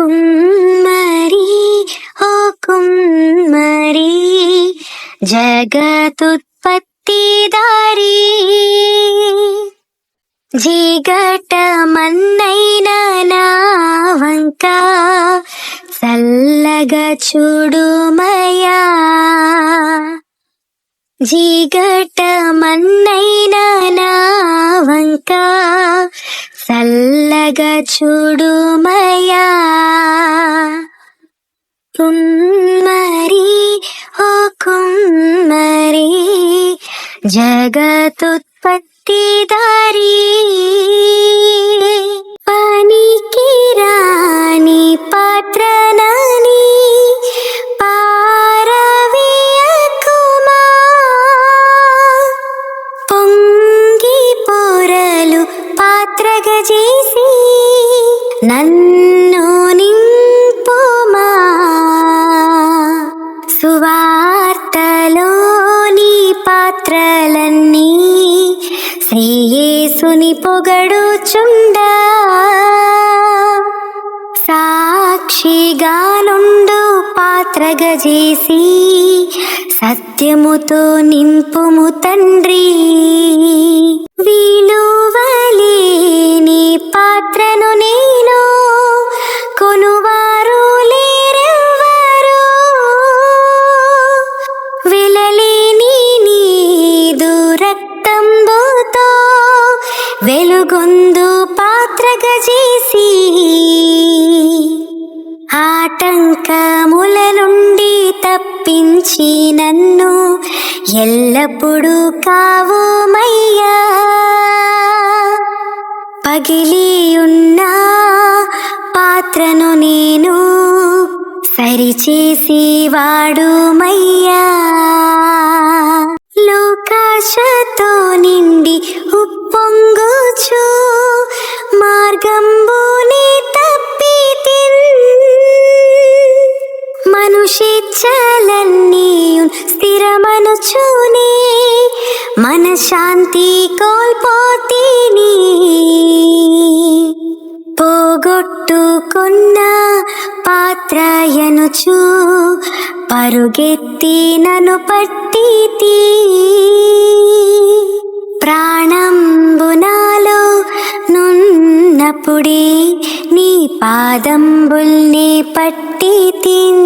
కుమ్మరి ఓ కుమ్మరి జగతుత్పత్తి దారి జిగట మన్నైన వంక చల్లగా చూడుమయా జిగట మన్నైన వంక చల్లగా చూడుమయా కుమ్మరి ఓ కుమ్మరి జగతుత్పత్తి నన్ను నింపుమా. సువార్తలోని పాత్రలన్నీ శ్రీయేసుని పొగడుచుండా. సాక్షిగా నుండు పాత్రగా చేసి సత్యముతో నింపుము తండ్రి. వెలుగొందు పాత్రగా చేసి ఆటంకముల నుండి తప్పించి నన్ను ఎల్లప్పుడూ కావుమయ్యా. పగిలి ఉన్న పాత్రను నేను సరిచేసి వాడుమయ్యా. మనుషిచ్చలన్నీ స్థిరమనుచునే. మనశాంతి కోల్పోతీని. పోగొట్టుకున్న పాత్రయనుచు పరుగెత్తి నన్ను పట్టితి. പാദം പുല്ലേ പട്ടി തിൻ